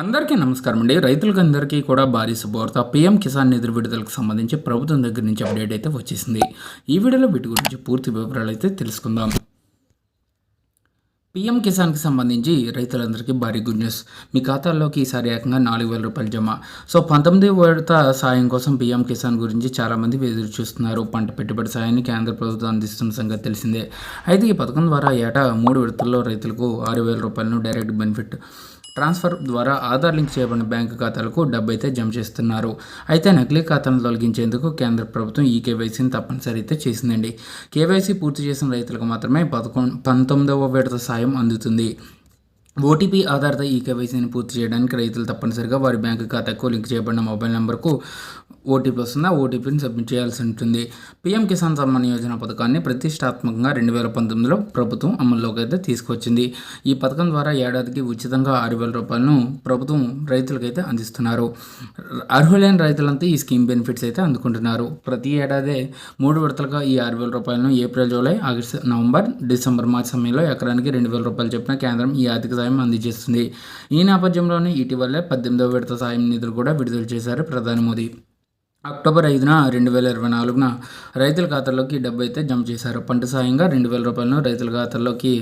అందరికీ నమస్కారం అండి. రైతులకు అందరికీ కూడా భారీ శుభవార్త. పీఎం కిసాన్ నిధుల విడుదలకు సంబంధించి ప్రభుత్వం దగ్గర నుంచి అప్డేట్ అయితే వచ్చేసింది. ఈ వీడియోలో వీటి గురించి పూర్తి వివరాలు అయితే తెలుసుకుందాం. పీఎం కిసాన్కి సంబంధించి రైతులందరికీ భారీ గుడ్ న్యూస్. మీ ఖాతాల్లోకి ఈసారి ఏకంగా నాలుగు వేల రూపాయలు జమ. సో పంతొమ్మిది విడత సాయం కోసం పీఎం కిసాన్ గురించి చాలామంది ఎదురు చూస్తున్నారు. పంట పెట్టుబడి సాయాన్ని కేంద్ర ప్రభుత్వం అందిస్తున్న సంగతి తెలిసిందే. అయితే ఈ పథకం ద్వారా ఏటా మూడు విడతల్లో రైతులకు ఆరు వేల రూపాయలను డైరెక్ట్ బెనిఫిట్ ట్రాన్స్ఫర్ ద్వారా ఆధార్ లింక్ చేయబడిన బ్యాంకు ఖాతాలకు డబ్బు అయితే జమ చేస్తున్నారు. అయితే నకిలీ ఖాతాను తొలగించేందుకు కేంద్ర ప్రభుత్వం ఈ కేవైసీని తప్పనిసరి అయితే చేసిందండి. కేవైసీ పూర్తి చేసిన రైతులకు మాత్రమే పదకొండు పంతొమ్మిదవ విడత సాయం అందుతుంది. ఓటీపీ ఆధారిత ఈ కేవైసీని పూర్తి చేయడానికి రైతులు తప్పనిసరిగా వారి బ్యాంకు ఖాతాకు లింక్ చేయబడిన మొబైల్ నెంబర్కు ఓటీపీ వస్తుంది ఆ ఓటీపీని సబ్మిట్ చేయాల్సి ఉంటుంది. పీఎం కిసాన్ సమ్మాన్ యోజన పథకాన్ని ప్రతిష్టాత్మకంగా రెండు వేల పంతొమ్మిదిలో ప్రభుత్వం అమల్లోకి అయితే తీసుకొచ్చింది. ఈ పథకం ద్వారా ఏడాదికి ఉచితంగా ఆరు వేల రూపాయలను ప్రభుత్వం రైతులకైతే అందిస్తున్నారు. అర్హులైన రైతులంతా ఈ స్కీమ్ బెనిఫిట్స్ అయితే అందుకుంటున్నారు. ప్రతి ఏడాది మూడు విడతలుగా ఈ ఆరు వేల రూపాయలను April July August November December March సమయంలో ఎకరానికి రెండు వేల రూపాయలు చెప్పిన కేంద్రం ఈ ఆర్థిక సాయం అందజేస్తుంది. ఈ నేపథ్యంలోనే ఇటీవలే పద్దెనిమిదవ విడత సాయం నిధులు కూడా విడుదల చేశారు ప్రధాని మోదీ. అక్టోబర్ ఐదున రెండు వేల ఇరవై నాలుగున రైతుల ఖాతాల్లోకి డబ్బు అయితే జమ చేశారు. పంట సాయంగా రెండు వేల రూపాయలను రైతుల ఖాతాల్లోకి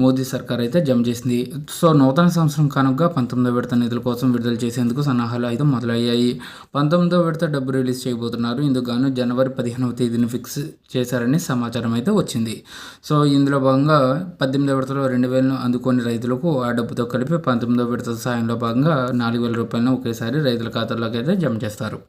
మోదీ సర్కార్ అయితే జమ చేసింది. సో నూతన సంవత్సరం కనుక పంతొమ్మిదో విడత నిధుల కోసం విడుదల చేసేందుకు సన్నాహాలు అయితే మొదలయ్యాయి. పంతొమ్మిదో విడత డబ్బు రిలీజ్ చేయబోతున్నారు. ఇందుకు గాను జనవరి పదిహేనవ తేదీని ఫిక్స్ చేశారని సమాచారం అయితే వచ్చింది. సో ఇందులో భాగంగా పద్దెనిమిదో విడతలో రెండు వేలను అందుకొని రైతులకు ఆ డబ్బుతో కలిపి పంతొమ్మిదో విడత సాయంలో భాగంగా నాలుగు వేల రూపాయలను ఒకేసారి రైతుల ఖాతాల్లోకి అయితే జమ చేస్తారు.